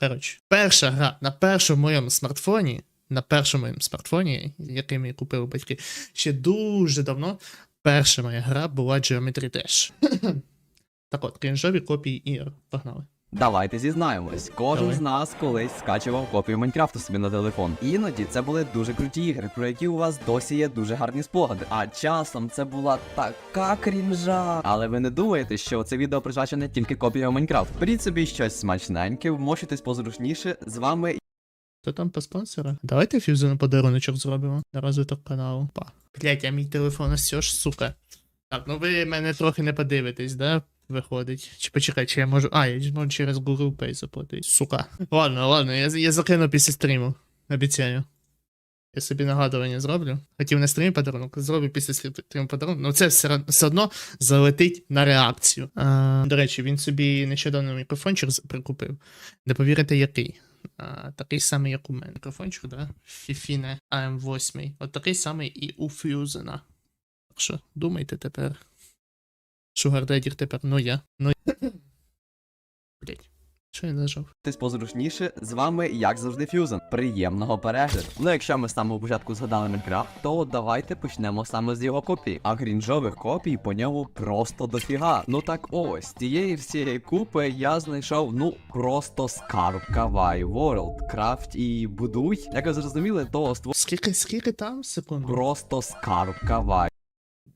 Коротше, перша гра на першому моєму смартфоні, на першому моєму смартфоні, який мені купили батьки, ще дуже давно. Перша моя гра була Geometry Dash. так от, крінжові копії ігор. Погнали. Давайте зізнаємось, кожен Давай. з нас колись скачував копію Майнкрафту собі на телефон. Іноді це були дуже круті ігри, про які у вас досі є дуже гарні спогади. А часом це була така крінжа. Але ви не думаєте, що це відео присвячене тільки копіям Майнкрафт. Беріть собі щось смачненьке, вмощуйтесь позручніше. З вами Хто там по спонсору? Давайте фюзену подаруночок зробимо на розвиток каналу. Па. Блять, а мій телефон ось ж, сука. Так, ну ви мене трохи не подивитесь, да? Виходить. Чи почекай, чи я можу. А, я можу через Google Pay заплатити. Сука. Ладно, ладно, я, я закину після стріму. Обіцяю. Я собі нагадування зроблю. Хотів на стрімі подарунок, зроблю після стріму подарунок. Ну це все, все одно залетить на реакцію. А, до речі, він собі нещодавно мікрофончик прикупив. Не повірите, який. А, такий самий, як у мене. Мікрофончик, да? Fifine AM8. От такий самий і у Фьюзена. Так що, думайте тепер. Daddy тепер, ну я. Ну Блять. Що я нажав? Тись позручніше, з вами, як завжди, Фюзен. Приємного перегляду. Ну, якщо ми з самого початку згадали Майнкрафт, то давайте почнемо саме з його копій. А крінжових копій по ньому просто дофіга. Ну так ось, з цієї всієї купи я знайшов, ну, просто скарб Кавай World. Крафт і будуй. Як ви зрозуміли, то створ Скільки, скільки там секунд? просто скарб Кавай.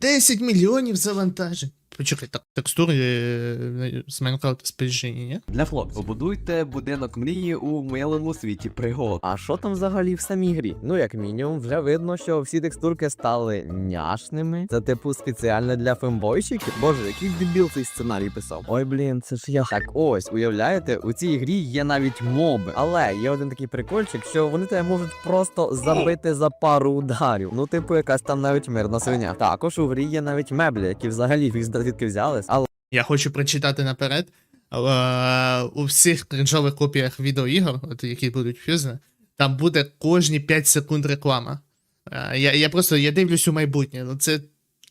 10 мільйонів завантажень. Почекай, так, текстури е, з Майнкрафта спільжені, ні? Для хлопців, побудуйте будинок мрії у милому світі пригод. А що там взагалі в самій грі? Ну, як мінімум, вже видно, що всі текстурки стали няшними. Це типу спеціально для фембойщиків. Боже, який дебіл цей сценарій писав. Ой, блін, це ж я. Так ось, уявляєте, у цій грі є навіть моби. Але є один такий прикольчик, що вони тебе можуть просто забити за пару ударів. Ну, типу, якась там навіть мирна свиня. Також у грі є навіть меблі, які взагалі зна звідки взялись. Але Я хочу прочитати наперед. Е, у всіх кринжових копіях відеоігор, от які будуть фюзне, там буде кожні 5 секунд реклама. Е, я, я просто я дивлюсь у майбутнє. Ну це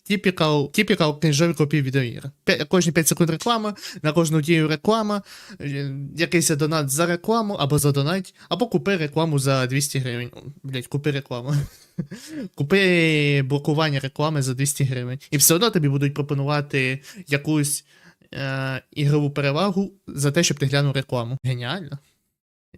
типікал, типікал кринжові копії відеоігр. Кожні 5 секунд реклама, на кожну дію реклама, е, якийсь донат за рекламу, або за донат, або купи рекламу за 200 гривень. Блять, купи рекламу. Купи блокування реклами за 200 гривень. І все одно тобі будуть пропонувати якусь е, ігрову перевагу за те, щоб ти глянув рекламу. Геніально.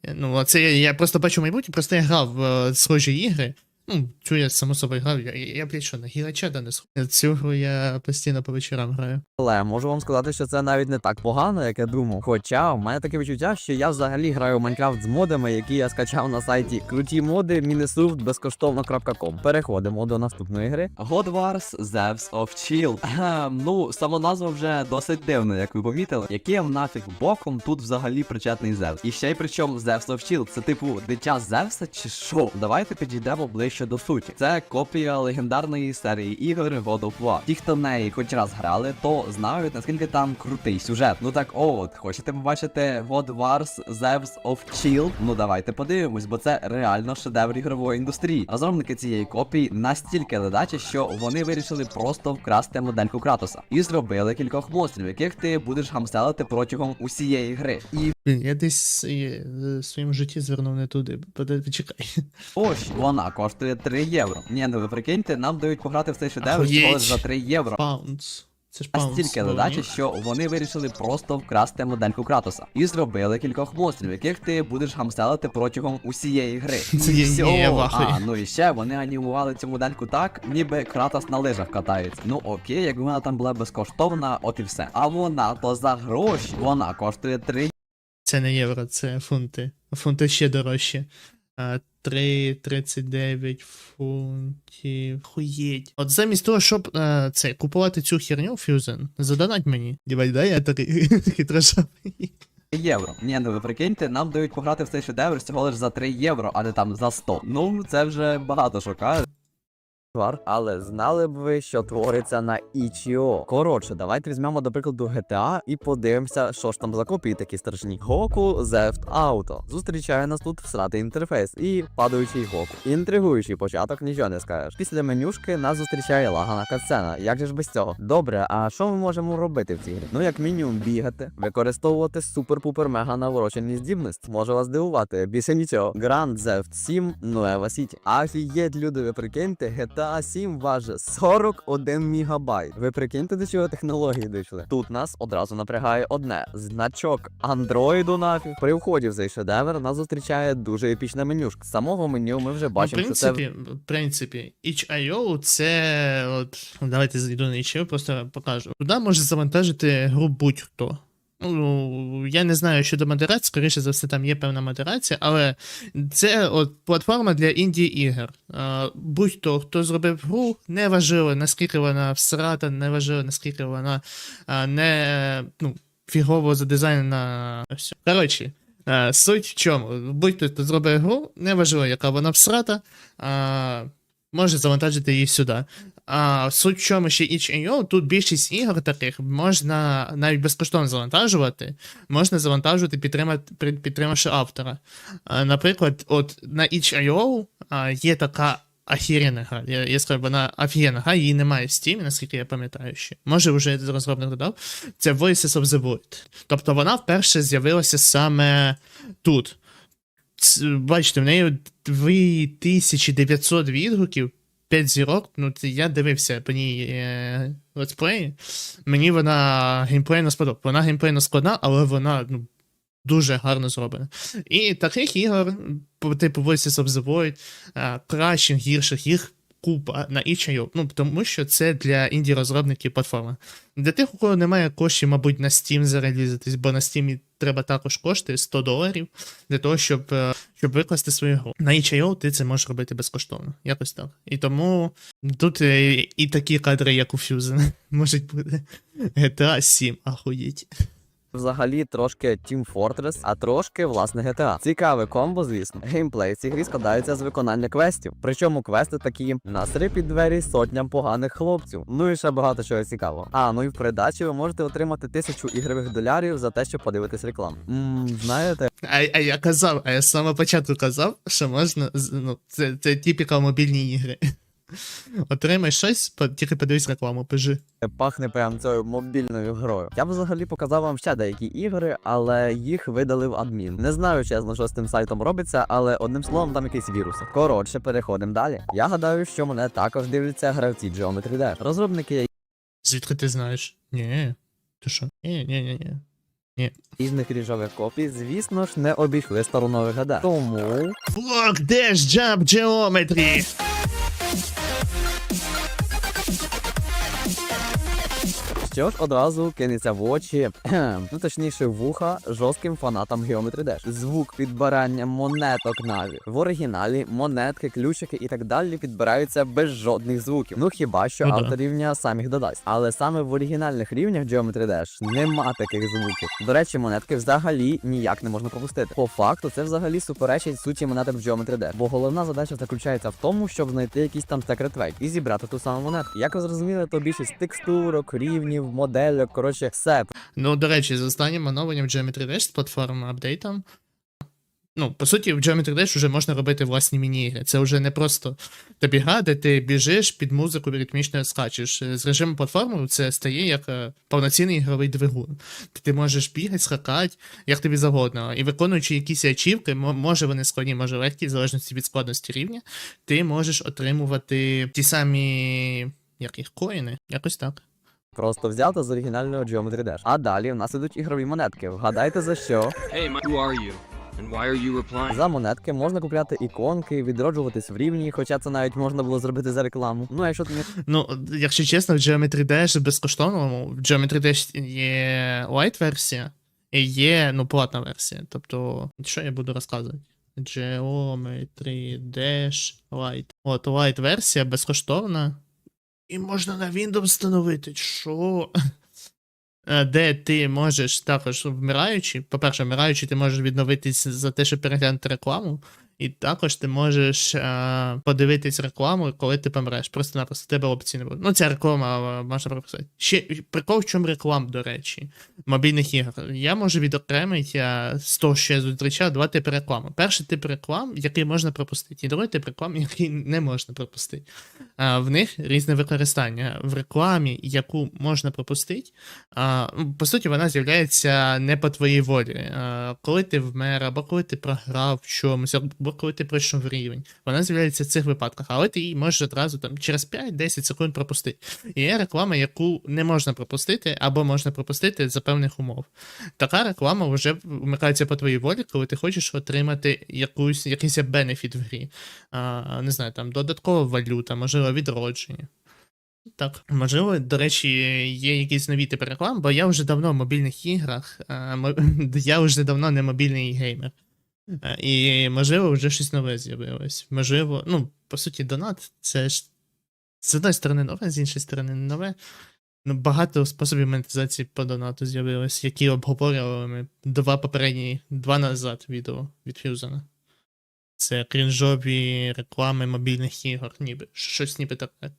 Е, Ну, це я, я просто бачу майбутнє, просто я грав в е, схожі ігри. Ну, цю я само собою грав. Я, я, я блядь, що, на гігача да не схожу. Цю гру я постійно по вечорам граю. Але можу вам сказати, що це навіть не так погано, як я думав. Хоча в мене таке відчуття, що я взагалі граю в Майнкрафт з модами, які я скачав на сайті круті моди безкоштовно.com. Переходимо до наступної гри. God Wars Zeus of Chill. Ну, сама назва вже досить дивна, як ви помітили. Яким нафіг боком тут взагалі причетний Зевс? І ще й причому Zeus of Chill, це типу дитя Зевса чи що? Давайте підійдемо ближче до суті. Це копія легендарної серії ігор God of War. Ті, хто в неї хоч раз грали, то знають наскільки там крутий сюжет. Ну так от, хочете побачити God Wars Zeus of Chill? Ну давайте подивимось, бо це реально шедевр ігрової індустрії. Розробники цієї копії настільки ледачі, що вони вирішили просто вкрасти модельку Кратоса і зробили кількох монстрів, яких ти будеш гамселити протягом усієї гри. І Блін, я десь е, в своєму житті звернув не туди. Почекай. ось вона коштує 3 євро. Ні, ну ви прикиньте, нам дають пограти в цей шедевр всього за 3 євро. Паундс. Це ж паундс. Настільки було, ледачі, що вони вирішили просто вкрасти модельку Кратоса і зробили кількох монстрів, яких ти будеш гамселити протягом усієї гри. Це є- всього. ахуї. а, ну і ще вони анімували цю модельку так, ніби Кратос на лижах катається. Ну окей, якби вона там була безкоштовна, от і все. А вона то за гроші, вона коштує 3 Це не євро, це фунти. Фунти ще дорожчі. А, 3,39 фунтів. Хуєть. От замість того, щоб е, це, купувати цю херню Фюзен, задонать мені. Дівай, дай я такий хитрожопий. євро. Ні, ну ви прикиньте, нам дають пограти в цей шедевр всього лиш за 3 євро, а не там за 100. Ну, це вже багато що каже. Вар, але знали б ви, що твориться на Ichio. Коротше, давайте візьмемо до прикладу GTA і подивимося, що ж там за копії такі страшні. Гоку Zeft Auto. Зустрічає нас тут всратий інтерфейс і падаючий Гоку. Інтригуючий початок, нічого не скажеш. Після менюшки нас зустрічає лагана катсцена. Як же ж без цього? Добре, а що ми можемо робити в цій грі? Ну, як мінімум, бігати, використовувати супер-пупер мега наворочені здібності. Може вас дивувати, більше нічого. Grand Theft 7 Nueva City. Офігеть, люди, ви прикиньте, GTA 7 важить 41 мегабайт. Ви прикиньте, до чого технології дійшли. Тут нас одразу напрягає одне: значок Андроїду нафіг. При вході в цей шедевр нас зустрічає дуже епічна менюшка. З самого меню ми вже Ну, в бачимо, що це принципі, в принципі, itch.io це. От, давайте зайду на itch.io, просто покажу. Туди може завантажити гру будь-хто. Ну, я не знаю щодо модерації, скоріше за все, там є певна модерація, але це от платформа для інді ігор. Будь-хто, хто зробив гру, не важливо, наскільки вона всрата, не важливо, наскільки вона не ну, фігово задизайнена. Коротше, суть в чому? Будь-хто, хто зробив гру, не важливо, яка вона всрата, може завантажити її сюди. А суть в чому ще itch.io, тут більшість ігор таких можна навіть безкоштовно завантажувати, можна завантажувати, підтримати, підтримавши автора. А, наприклад, от на itch.io є така ахірена гра. Я, я скажу, вона офігенна гра, її немає в Steam, наскільки я пам'ятаю ще. Може, вже розробник додав. Це Voices of the Void. Тобто вона вперше з'явилася саме тут. Бачите, в неї 2900 відгуків, 5 зірок. Ну, я дивився по ній е, летсплеї. Мені вона геймплейно сподобала. Вона геймплейно складна, але вона ну, дуже гарно зроблена. І таких ігор, типу Voices of the Void, е, кращих, гірших, їх купа на itch.io. Ну, тому що це для інді-розробників платформа. Для тих, у кого немає коштів, мабуть, на Steam зарелізитись, бо на Steam треба також кошти 100 доларів для того, щоб, е, щоб викласти свою гру. На itch.io ти це можеш робити безкоштовно. Якось так. І тому тут е, і такі кадри, як у Fusion, можуть бути. GTA 7, ахуєть. Взагалі трошки Team Fortress, а трошки власне GTA. Цікаве комбо, звісно. Геймплей цій грі складається з виконання квестів. Причому квести такі насри під двері сотням поганих хлопців. Ну і ще багато чого цікавого. А ну і в придачі ви можете отримати тисячу ігрових долярів за те, щоб подивитись рекламу. Ммм, знаєте, А, а я казав, а я з самого початку казав, що можна. Ну, це, це типіка мобільні ігри. Отримай щось, тільки подивись рекламу, пижи. пахне прям цією мобільною грою. Я б взагалі показав вам ще деякі ігри, але їх видалив адмін. Не знаю, чесно, що з тим сайтом робиться, але одним словом там якийсь вірус. Коротше, переходимо далі. Я гадаю, що мене також дивляться гравці Geometry Dash. Розробники Звідки ти знаєш? Ні. Ти що? Ні, ні, ні, ні. різних ріжових копій, звісно ж, не обійшли сторонових гадар. Тому Block Dash Jump Geometry! Що ж одразу кинеться в очі, ну точніше в вуха жорстким фанатам Geometry Dash. Звук підбирання монеток наві. В оригіналі монетки, ключики і так далі підбираються без жодних звуків. Ну хіба що Ну автор рівня сам їх додасть. Але саме в оригінальних рівнях Geometry Dash нема таких звуків. До речі, монетки взагалі ніяк не можна пропустити. По факту, це взагалі суперечить суті монеток в Geometry Dash. Бо головна задача заключається в тому, щоб знайти якийсь там секрет вейк і зібрати ту саму монетку. Як ви зрозуміли, то більшість текстурок, рівнів, моделек, коротше, все Ну, до речі, з останнім оновленням Geometry Dash з платформи апдейтом. Ну, по суті, в Geometry Dash вже можна робити власні міні-ігри. Це вже не просто тобі гра, де ти біжиш під музику ритмічно скачеш. З режиму платформи це стає як е, повноцінний ігровий двигун. Ти можеш бігати, скакати, як тобі завгодно. І виконуючи якісь ачівки, може вони складні, може легкі, в залежності від складності рівня, ти можеш отримувати ті самі. Як їх коїни, якось так. Просто взято з оригінального Geometry Dash. А далі в нас ідуть ігрові монетки. Вгадайте за що? Hey, who are you? And why are you replying? За монетки можна купляти іконки, відроджуватись в рівні, хоча це навіть можна було зробити за рекламу. Ну а якщо ти не Ну, якщо чесно, в Geometry Dash безкоштовному, в Geometry Dash є light версія і є ну, платна версія. Тобто, що я буду розказувати? Geometry Dash Lite. От light версія безкоштовна. І можна на Windows встановити. Що? Е, Де ти можеш також вмираючи, по-перше, вмираючи, ти можеш відновитись за те, щоб переглянути рекламу. І також ти можеш е, подивитись рекламу, коли ти помреш. Просто-напросто тебе опції не буде. Ну, ця реклама е, можна прописати. Ще прикол, в чому реклам, до речі, мобільних ігор. Я можу відокремити е, з того, що я зустрічав, два типи реклами. Перший тип реклам, який можна пропустити, і другий тип реклам, який не можна пропустити. А, в них різне використання. В рекламі, яку можна пропустити, а, по суті, вона з'являється не по твоїй волі. А, коли ти вмер, або коли ти програв в чомусь, або коли ти пройшов рівень, вона з'являється в цих випадках, але ти її можеш одразу там через 5-10 секунд пропустити. Є реклама, яку не можна пропустити, або можна пропустити за певних умов. Така реклама вже вмикається по твоїй волі, коли ти хочеш отримати якусь, якийсь бенефіт в грі. А, не знаю, там додаткова валюта, можливо, відродження. Так, можливо, до речі, є якісь нові типи реклам, бо я вже давно в мобільних іграх, я вже давно не мобільний геймер. А, І, можливо, вже щось нове з'явилось. Можливо, ну, по суті, донат це ж з одної сторони нове, з іншої сторони не нове. Ну, багато способів монетизації по донату з'явилось, які обговорювали ми два попередні, два назад відео від Фьюзена. Це крінжові реклами мобільних ігор, ніби щось ніби таке.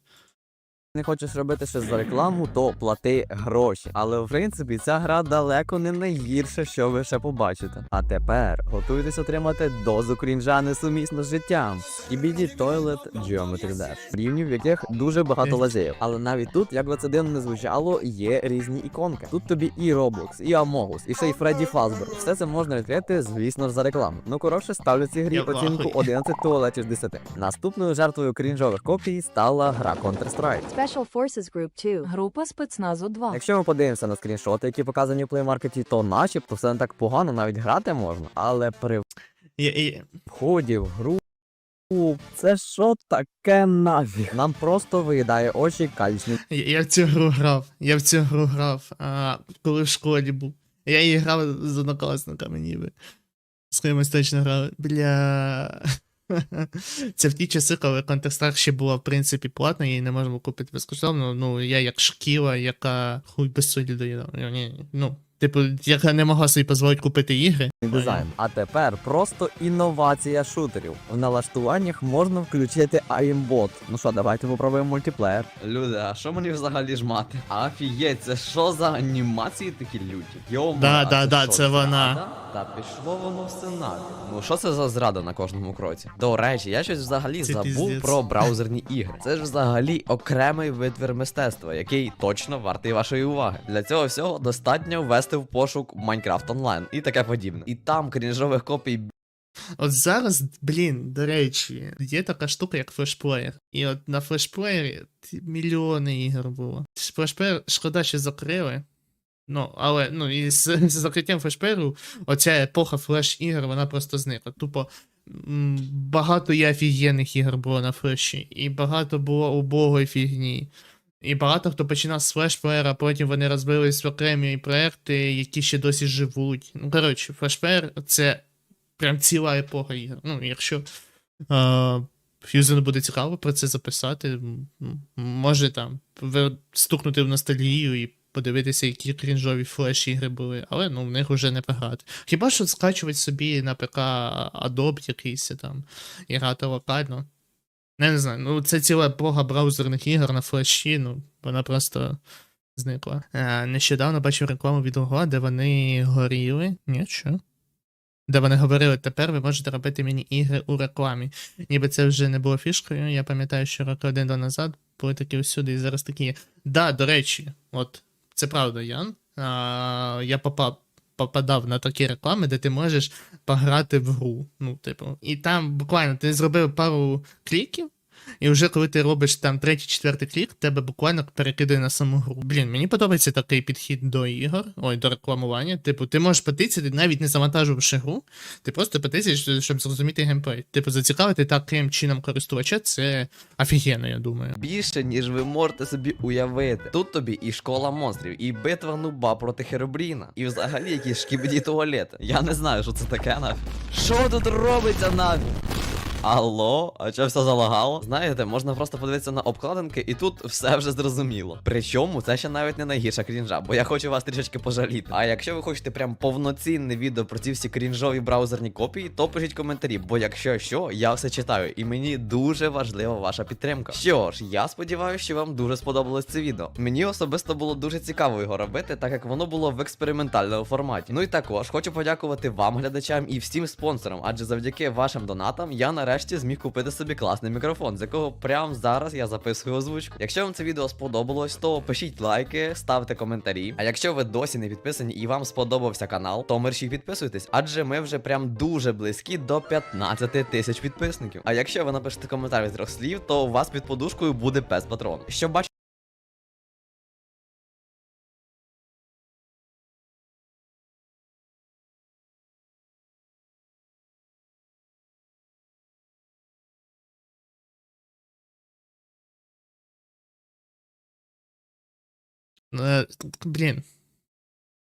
Не хочеш робити щось за рекламу, то плати гроші. Але в принципі ця гра далеко не найгірше, що ви ще побачите. А тепер готуйтесь отримати дозу крінжа несумісно з життям. Skibidi Toilet Geometry Dash, рівнів в яких дуже багато лазеїв. Але навіть тут, як би це дивно не звучало, є різні іконки. Тут тобі і Roblox, і Among Us, і ще й Фредді Фазбер. Все це можна відкрити, звісно ж, за рекламу. Ну коротше, ставлю цій грі оцінку ахуї. 11 туалетів з 10. Наступною жертвою крінжових копій стала гра Counter-Strike. Special Forces Group 2. Група спецназу 2. Якщо ми подивимося на скріншоти, які показані в плеймаркеті, то начебто все не так погано, навіть грати можна. Але при вході в гру. Це що таке нафіг? Нам просто виїдає очі калічний я, я в цю гру грав. Я в цю гру грав, а, коли в школі був. Я її грав з однокласниками ніби. З кимось точно грав. Бля. Це в ті часи, коли Counter-Strike ще була, в принципі, платна, її не можна було купити безкоштовно. Ну, я як шкіла, яка хуй без суді доїдав. Ну, типу, яка не могла собі дозволити купити ігри. Дизайн. А тепер просто інновація шутерів. В налаштуваннях можна включити aimbot. Ну що, давайте попробуємо мультиплеєр. Люди, а що мені взагалі жмати? Афієть, це що за анімації такі люті? Йома, Да, да, да, це вона. Та пішло воно все нафіг. Ну що це за зрада на кожному кроці? До речі, я щось взагалі Це забув піздець. про браузерні ігри. Це ж взагалі окремий витвір мистецтва, який точно вартий вашої уваги. Для цього всього достатньо ввести в пошук Minecraft Online і таке подібне. І там крінжових копій От зараз, блін, до речі, є така штука, як флешплеєр. І от на флешплеєрі мільйони ігор було. Флешплеєр, шкода, що закрили. Ну, але ну, і з, з закриттям флешплеєру, оця епоха флеш-ігор, вона просто зникла. Тупо багато і офігенних ігор було на флеші, і багато було убогої фігні. І багато хто починав з флешплеєра, потім вони розбились в окремі проекти, які ще досі живуть. Ну, коротше, флешплеєр це прям ціла епоха ігор. Ну, якщо е, буде цікаво про це записати, може там стукнути в ностальгію і подивитися, які крінжові флеш-ігри були, але ну в них вже не пограти. Хіба що скачувати собі на ПК Adobe якийсь там і грати локально. Не, не знаю, ну це ціла епоха браузерних ігор на флеші, ну вона просто зникла. Е, нещодавно бачив рекламу від Google, де вони горіли. Ні, що? Де вони говорили, тепер ви можете робити міні-ігри у рекламі. Ніби це вже не було фішкою. Я пам'ятаю, що роки один-два назад були такі всюди, і зараз такі. Да, до речі, от це правда, Ян. А, я попав. Попадав на такі реклами, де ти можеш пограти в гру. Ну, типу, і там буквально ти зробив пару кліків, і вже коли ти робиш там третій, четвертий клік, тебе буквально перекидає на саму гру. Блін, мені подобається такий підхід до ігор, ой, до рекламування. Типу, ти можеш потицяти, навіть не завантажувавши гру, ти просто потицяєш, щоб зрозуміти геймплей. Типу, зацікавити таким чином користувача, це офігенно, я думаю. більше, ніж ви можете собі уявити. Тут тобі і школа монстрів, і битва нуба проти Херобріна, і взагалі якісь шкібеді туалети. Я не знаю, що це таке нафіг. Що тут робиться нафіг? Алло, а що все залагало? Знаєте, можна просто подивитися на обкладинки, і тут все вже зрозуміло. Причому це ще навіть не найгірша крінжа, бо я хочу вас трішечки пожаліти. А якщо ви хочете прям повноцінне відео про ці всі крінжові браузерні копії, то пишіть коментарі, бо якщо що, я все читаю, і мені дуже важлива ваша підтримка. Що ж, я сподіваюся, що вам дуже сподобалось це відео. Мені особисто було дуже цікаво його робити, так як воно було в експериментальному форматі. Ну і також хочу подякувати вам, глядачам, і всім спонсорам, адже завдяки вашим донатам я нарешті зміг купити собі класний мікрофон, з якого прямо зараз я записую озвучку. Якщо вам це відео сподобалось, то пишіть лайки, ставте коментарі. А якщо ви досі не підписані і вам сподобався канал, то мерші підписуйтесь, адже ми вже прям дуже близькі до 15 тисяч підписників. А якщо ви напишете коментар з трьох слів, то у вас під подушкою буде пес патрон. Щоб бачити Блін.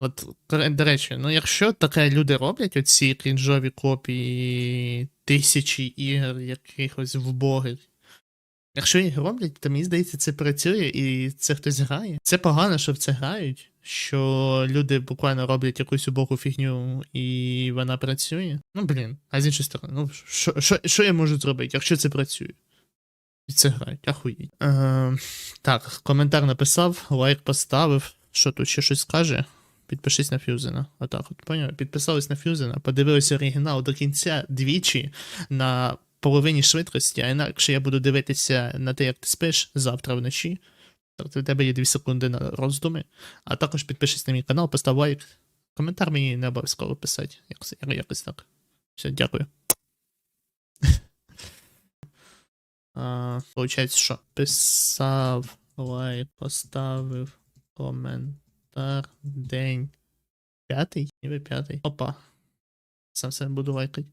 От, до речі, ну якщо таке люди роблять, оці крінжові копії тисячі ігор якихось вбогих. Якщо їх роблять, то мені здається, це працює і це хтось грає. Це погано, що в це грають, що люди буквально роблять якусь убогу фігню і вона працює. Ну блін, а з іншої сторони, ну що, що, що я можу зробити, якщо це працює? І це грають, ахуєть. Е, так, коментар написав, лайк поставив. Що тут ще щось скаже? Підпишись на Фюзена. Отак, от поняв? Підписались на Фюзена, подивились оригінал до кінця двічі на половині швидкості, а інакше я буду дивитися на те, як ти спиш завтра вночі. Тобто у тебе є 2 секунди на роздуми. А також підпишись на мій канал, постав лайк. Коментар мені не обов'язково писати. Якось, якось так. Все, дякую. А, Получається, що? Писав лайк, поставив коментар. День. П'ятий? Ніби п'ятий. Опа. Сам себе буду лайкати.